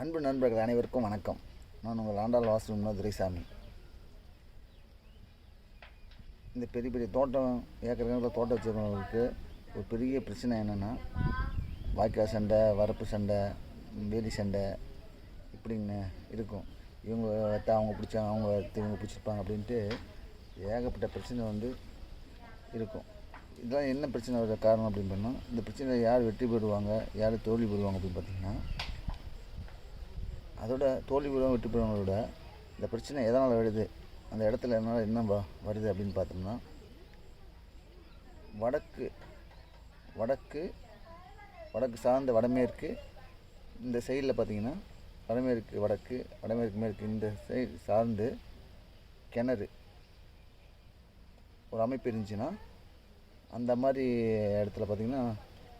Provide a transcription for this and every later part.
அன்பு நண்பர்கள் அனைவருக்கும் வணக்கம். நான் உங்கள் ஆண்டாள் வாசல் துரைசாமி. இந்த பெரிய பெரிய தோட்டம் ஏக்கர் கணக்கில் தோட்டம் வச்சுருக்கவங்களுக்கு ஒரு பெரிய பிரச்சனை என்னென்னா வாய்க்கால் சண்டை வரப்பு சண்டை வேலி சண்டை இப்படின்னு இருக்கும். இவங்க வைத்தா அவங்க பிடிச்சாங்க அவங்க இவங்க பிடிச்சிருப்பாங்க அப்படின்ட்டு ஏகப்பட்ட பிரச்சனை வந்து இருக்கும். இதெல்லாம் என்ன பிரச்சனை வர காரணம் அப்படின்னு பண்ணால் இந்த பிரச்சனையில் யார் வெற்றி பெறுவாங்க யார் தோல்வி பெறுவாங்க அப்படின்னு பார்த்தீங்கன்னா அதோட தோல்வி பெறுவாங்க வெற்றி பெறுவாங்கள இந்த பிரச்சனை எதனால் வருது? அந்த இடத்துல என்னால் என்ன வ வருது அப்படின்னு பார்த்தோம்னா வடக்கு வடக்கு வடக்கு சார்ந்த வடமேற்கு இந்த சைடில் பார்த்தீங்கன்னா வடமேற்கு வடக்கு வடமேற்கு மேற்கு இந்த சைடு சார்ந்து கிணறு ஒரு அமைப்பு இருந்துச்சுன்னா அந்த மாதிரி இடத்துல பார்த்திங்கன்னா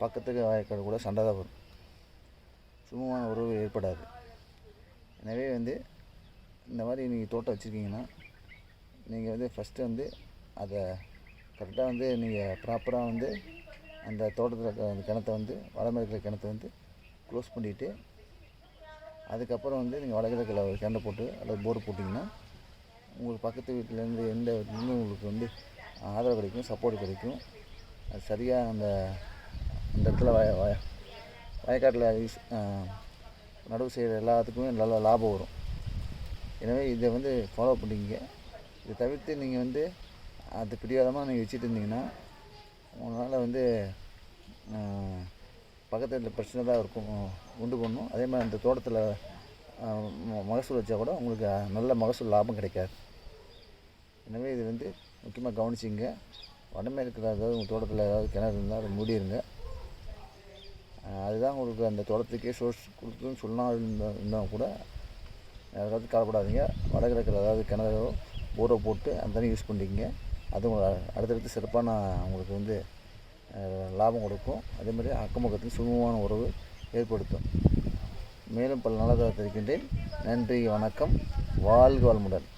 பக்கத்துக்கு வாய்க்காடு கூட சண்டை தான் வரும். சுமூகமான உறவு ஏற்படாது. எனவே வந்து இந்த மாதிரி நீங்கள் தோட்டம் வச்சுருக்கீங்கன்னா நீங்கள் வந்து ஃபஸ்ட்டு வந்து அதை கரெக்டாக வந்து நீங்கள் ப்ராப்பராக வந்து அந்த தோட்டத்தில் இருக்க அந்த கிணத்தை வந்து வளம் இருக்கிற கிணத்தை வந்து க்ளோஸ் பண்ணிவிட்டு அதுக்கப்புறம் வந்து நீங்கள் வடகிழக்கில் ஒரு கிணறு போட்டு அல்லது போர் போட்டிங்கன்னா உங்களுக்கு பக்கத்து வீட்டிலேருந்து எந்த வீட்டிலேருந்து உங்களுக்கு வந்து ஆதரவு கிடைக்கும் சப்போர்ட் கிடைக்கும். அது சரியாக அந்த அந்த இடத்துல வய வய வயக்காட்டில் நடவு செய்கிற எல்லாத்துக்குமே நல்ல லாபம் வரும். எனவே இதை வந்து ஃபாலோ பண்ணிக்கங்க. இதை தவிர்த்து நீங்கள் வந்து அது பிடிவாதமாக நீங்கள் வச்சுட்டு இருந்தீங்கன்னா உங்களால் வந்து பக்கத்தில் பக்கத்து வீட்டில் பிரச்சனை தான் இருக்கும் உண்டு பண்ணும். அதே மாதிரி அந்த தோட்டத்தில் மகசூல் வச்சா கூட உங்களுக்கு நல்ல மகசூல் லாபம் கிடைக்காது. எனவே இது வந்து முக்கியமாக கவனிச்சிங்க வடமேற்கில் ஏதாவது உங்கள் தோட்டத்தில் ஏதாவது கிணறு இருந்தால் அதை மூடிடுங்க அதுதான் உங்களுக்கு அந்த தோட்டத்துக்கே சோர்ஸ் கொடுத்துன்னு சொன்னால் இருந்தால் இருந்தால் கூட யாராவது கவலைப்படாதீங்க. வடகிழக்கில் அதாவது கிணறு ஊற போட்டு அந்த தண்ணி யூஸ் பண்ணிக்கிங்க. அது உங்களுக்கு அடுத்தடுத்து சிறப்பான உங்களுக்கு வந்து லாபம் கொடுக்கும். அதேமாதிரி அக்கம் சுமூகமான உறவு ஏற்படுத்தும். மேலும் பல நல்லதாக தெரிவிக்கின்றேன். நன்றி வணக்கம். வாழ்க வளமுடன்.